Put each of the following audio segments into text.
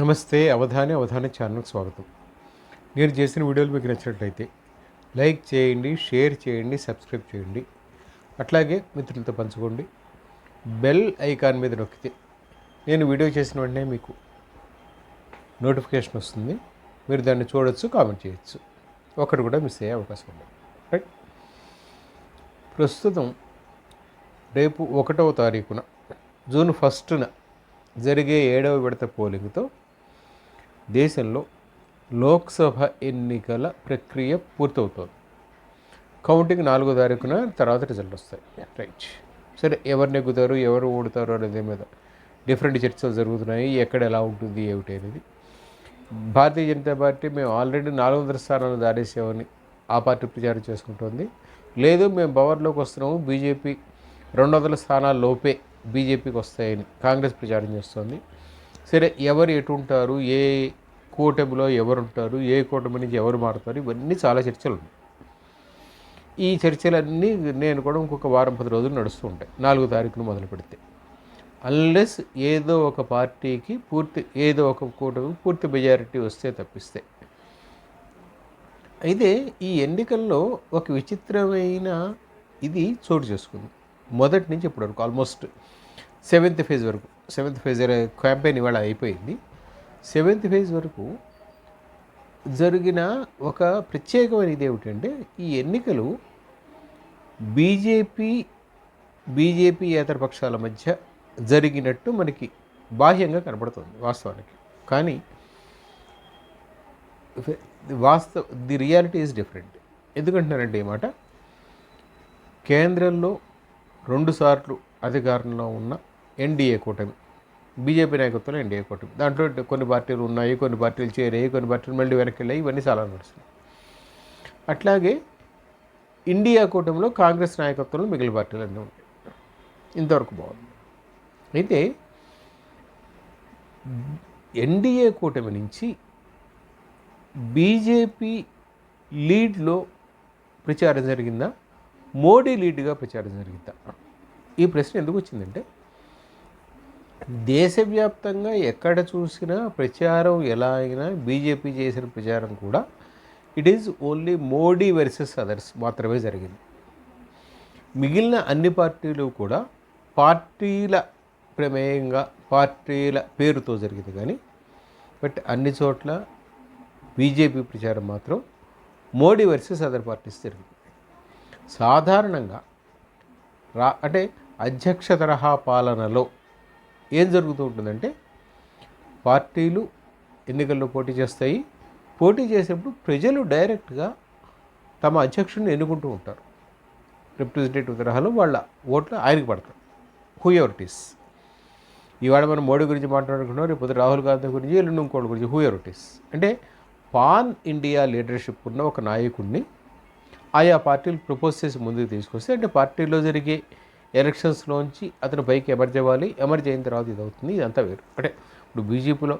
నమస్తే అవధాని అవధాని ఛానల్కి స్వాగతం. నేను చేసిన వీడియోలు మీకు నచ్చినట్లయితే లైక్ చేయండి షేర్ చేయండి సబ్స్క్రైబ్ చేయండి. అట్లాగే మిత్రులతో పంచుకోండి. బెల్ ఐకాన్ మీద నొక్కితే నేను వీడియో చేసిన వెంటనే మీకు నోటిఫికేషన్ వస్తుంది. మీరు దాన్ని చూడొచ్చు కామెంట్ చేయొచ్చు. ఒకటి కూడా మిస్ అయ్యే అవకాశం ఉంది. రైట్? ప్రస్తుతం రేపు ఒకటవ తారీఖున జూన్ ఫస్ట్న జరిగే ఏడవ విడత పోలింగ్తో దేశంలో లోక్సభ ఎన్నికల ప్రక్రియ పూర్తవుతోంది. కౌంటింగ్ నాలుగో తారీఖున తర్వాత రిజల్ట్ వస్తాయి. రైట్ సరే ఎవరు నెగ్గుతారు ఎవరు ఓడుతారు అనేది మీద డిఫరెంట్ చర్చలు జరుగుతున్నాయి. ఎక్కడ ఎలా ఉంటుంది ఏమిటి అనేది. భారతీయ జనతా పార్టీ మేము ఆల్రెడీ నాలుగు వందల స్థానాలు దారేసామని ఆ పార్టీ ప్రచారం చేసుకుంటోంది. లేదు మేము పవర్లోకి వస్తున్నాము. బీజేపీ రెండు వందల స్థానాల లోపే బీజేపీకి వస్తాయని కాంగ్రెస్ ప్రచారం చేస్తోంది. సరే ఎవరు ఎటు ఉంటారు? ఏ కూటమిలో ఎవరు ఉంటారు? ఏ కూటమి నుంచి ఎవరు మారుతారు? ఇవన్నీ చాలా చర్చలు ఉన్నాయి. ఈ చర్చలన్నీ నేను కూడా ఇంకొక వారం పది రోజులు నడుస్తూ ఉంటాయి. నాలుగో తారీఖును మొదలు పెడితే. అన్లెస్ ఏదో ఒక పార్టీకి పూర్తి ఏదో ఒక కూటమి పూర్తి మెజారిటీ వస్తే తప్పిస్తే. అయితే ఈ ఎన్నికల్లో ఒక విచిత్రమైన ఇది చోటు చేసుకుంది. మొదటి నుంచి ఇప్పటి వరకు ఆల్మోస్ట్ సెవెంత్ ఫేజ్ వరకు. సెవెంత్ ఫేజ్ క్యాంపెయిన్ ఇవాళ అయిపోయింది. సెవెంత్ ఫేజ్ వరకు జరిగిన ఒక ప్రత్యేకమైన ఇది ఏమిటంటే ఈ ఎన్నికలు బీజేపీ బీజేపీ ఏతర పక్షాల మధ్య జరిగినట్టు మనకి బాహ్యంగా కనబడుతుంది వాస్తవానికి. కానీ వాస్తవ ది రియాలిటీ ఈజ్ డిఫరెంట్ ఎందుకంటున్నారంటే ఈ మాట కేంద్రంలో రెండుసార్లు అధికారంలో ఉన్న ఎన్డీఏ కూటమి. బీజేపీ నాయకత్వంలో ఎన్డీఏ కూటమి. దాంట్లో కొన్ని పార్టీలు ఉన్నాయి కొన్ని పార్టీలు చేరాయి కొన్ని పార్టీలు మళ్ళీ వెనక్కి వెళ్ళాయి ఇవన్నీ చాలా నడుస్తున్నాయి. అట్లాగే ఇండియా కూటమిలో కాంగ్రెస్ నాయకత్వంలో మిగిలిన పార్టీలు అన్నీ ఉంటాయి ఇంతవరకు బాగుంది. అయితే ఎన్డీఏ కూటమి నుంచి బీజేపీ లీడ్లో ప్రచారం జరిగిందా? మోడీ లీడ్గా ప్రచారం జరిగిందా? ఈ ప్రశ్న ఎందుకు వచ్చిందంటే దేశవ్యాప్తంగా ఎక్కడ చూసినా ప్రచారం ఎలా అయినా బీజేపీ చేసిన ప్రచారం కూడా it is only Modi versus others మాత్రమే జరిగింది. మిగిలిన అన్ని పార్టీలు కూడా పార్టీల ప్రమేయంగా పార్టీల పేరుతో జరిగింది కానీ బట్ అన్ని చోట్ల బీజేపీ ప్రచారం మాత్రం మోడీ వర్సెస్ అదర్ పార్టీస్ జరిగింది. సాధారణంగా రా అంటే అధ్యక్ష తరహా పాలనలో ఏం జరుగుతూ ఉంటుందంటే పార్టీలు ఎన్నికల్లో పోటీ చేస్తాయి. పోటీ చేసేప్పుడు ప్రజలు డైరెక్ట్గా తమ అధ్యక్షుడిని ఎన్నుకుంటూ ఉంటారు. రిప్రజెంటేటివ్ తరహాలో వాళ్ళ ఓట్లు ఆయనకు పడతారు హూ ఎవర్ ఇవాళ మనం మోడీ గురించి మాట్లాడుకున్నాం రేపు రాహుల్ గాంధీ గురించి ఎల్లుండి ఇంకోటి గురించి హూ అంటే పాన్ ఇండియా లీడర్షిప్ ఉన్న ఒక నాయకుడిని ఆయా పార్టీలు ప్రపోజ్ చేసి ముందుకు తీసుకొస్తే అంటే పార్టీలో జరిగే ఎలక్షన్స్లోంచి అతను పైకి ఎమర్జ్ అవ్వాలి. ఎమర్జ్ అయిన తర్వాత ఇది అవుతుంది ఇదంతా వేరు. అంటే ఇప్పుడు బీజేపీలో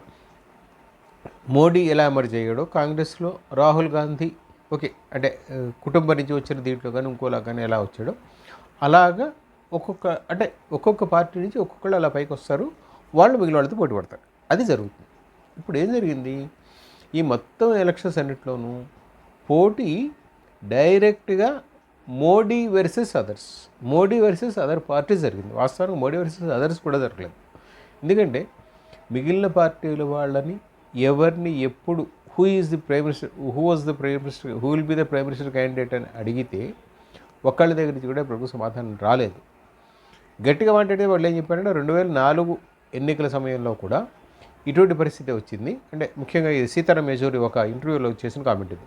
మోడీ ఎలా ఎమర్జ్ అయ్యాడో కాంగ్రెస్లో రాహుల్ గాంధీ ఓకే అంటే కుటుంబం నుంచి వచ్చిన దీంట్లో కానీ ఇంకోలా కానీ ఎలా వచ్చాడో అలాగా ఒక్కొక్క అంటే ఒక్కొక్క పార్టీ నుంచి ఒక్కొక్కళ్ళు అలా పైకి వస్తారు. వాళ్ళు మిగిలిన వాళ్ళతో పోటీ పడతారు. అది జరుగుతుంది. ఇప్పుడు ఏం జరిగింది? ఈ మొత్తం ఎలక్షన్స్ అన్నింటిలోనూ పోటీ డైరెక్ట్గా Modi versus others. Modi versus other party జరిగింది. వాస్తవానికి మోడీ వర్సెస్ అదర్స్ కూడా జరగలేదు. ఎందుకంటే మిగిలిన పార్టీల వాళ్ళని ఎవరిని ఎప్పుడు who is the prime minister who was the prime minister who will be the prime minister candidate అని అడిగితే ఒక్కళ్ళ దగ్గర నుంచి కూడా ప్రభుత్వ సమాధానం రాలేదు. గట్టిగా మాట్లాడితే వాళ్ళు ఏం చెప్పారంటే రెండు వేల నాలుగు ఎన్నికల సమయంలో కూడా ఇటువంటి పరిస్థితి వచ్చింది. అంటే ముఖ్యంగా ఇది సీతారాం యెచూరి ఒక ఇంటర్వ్యూలో చేసిన కామెంట్ ఇది.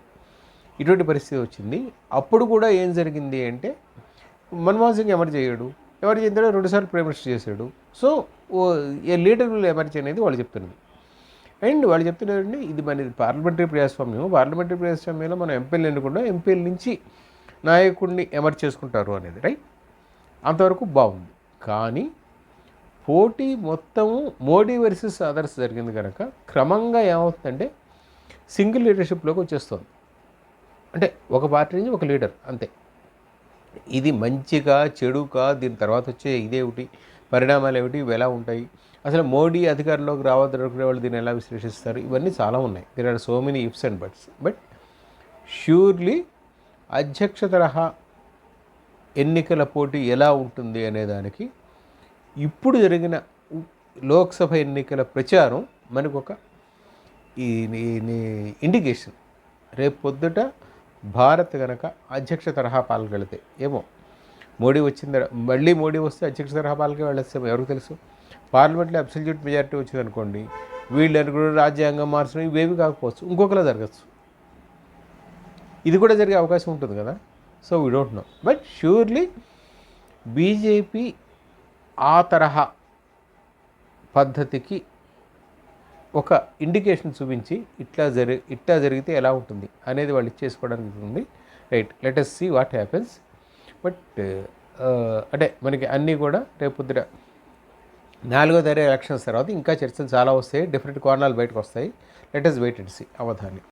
ఇటువంటి పరిస్థితి వచ్చింది. అప్పుడు కూడా ఏం జరిగింది అంటే మన్మోహన్ సింగ్ ఎమర్జ్ అయ్యాడు. ఎవరు చెందాడో రెండుసార్లు ప్రైమ్ మినిస్టర్ చేశాడు. సో ఏ లీడర్ ఎమర్జీ అనేది వాళ్ళు చెప్తున్నది. అండ్ వాళ్ళు చెప్తున్నారండి ఇది మన పార్లమెంటరీ ప్రజాస్వామ్యం పార్లమెంటరీ ప్రజాస్వామ్యంలో మనం ఎంపీలు ఎన్నుకుంటాం ఎంపీల నుంచి నాయకుడిని ఎమర్జ్ చేసుకుంటారు అనేది రైట్? అంతవరకు బాగుంది. కానీ పోటీ మొత్తము మోడీ వర్సెస్ అదర్స్ జరిగింది కనుక క్రమంగా ఏమవుతుందంటే సింగిల్ లీడర్షిప్లోకి వచ్చేస్తుంది. అంటే ఒక పార్టీ నుంచి ఒక లీడర్ అంతే. ఇది మంచిగా చెడుగా దీని తర్వాత వచ్చే ఇదేమిటి పరిణామాలు ఏమిటి ఇవి ఎలా ఉంటాయి? అసలు మోడీ అధికారంలోకి రావద్దనుకునే వాళ్ళు దీన్ని ఎలా విశ్లేషిస్తారు? ఇవన్నీ చాలా ఉన్నాయి. దీని are so many ifs and buts but surely అధ్యక్ష తరహా ఎన్నికల పోటీ ఎలా ఉంటుంది అనే దానికి ఇప్పుడు జరిగిన లోక్సభ ఎన్నికల ప్రచారం మనకు ఒక ఈ ఇండికేషన్. రేపు పొద్దుట భారత్ కనుక అధ్యక్ష తరహా పాల్గొడితే ఏమో మోడీ వచ్చింది? మళ్ళీ మోడీ వస్తే అధ్యక్ష తరహా పాలకే వెళ్ళొస్తే ఎవరికి తెలుసు? పార్లమెంట్లో అబ్సల్యూట్ మెజారిటీ వచ్చిందనుకోండి వీళ్ళు అనుకున్న రాజ్యాంగం మార్చడం ఇవేవి కాకపోవచ్చు ఇంకొకలా జరగచ్చు. ఇది కూడా జరిగే అవకాశం ఉంటుంది కదా? So we don't know but surely BJP ఆ తరహా పద్ధతికి ఒక ఇండికేషన్ చూపించి ఇట్లా జరి ఇట్లా జరిగితే ఎలా ఉంటుంది అనేది వాళ్ళు ఇచ్చేసుకోవడానికి ఉంది right let us see what happens but అంటే మనకి అన్నీ కూడా రేపు పొద్దున నాలుగో తారీఖు ఎలక్షన్స్ తర్వాత ఇంకా చర్చలు చాలా వస్తాయి. డిఫరెంట్ కోణాలు బయటకు వస్తాయి. Let us wait and see Avadhani.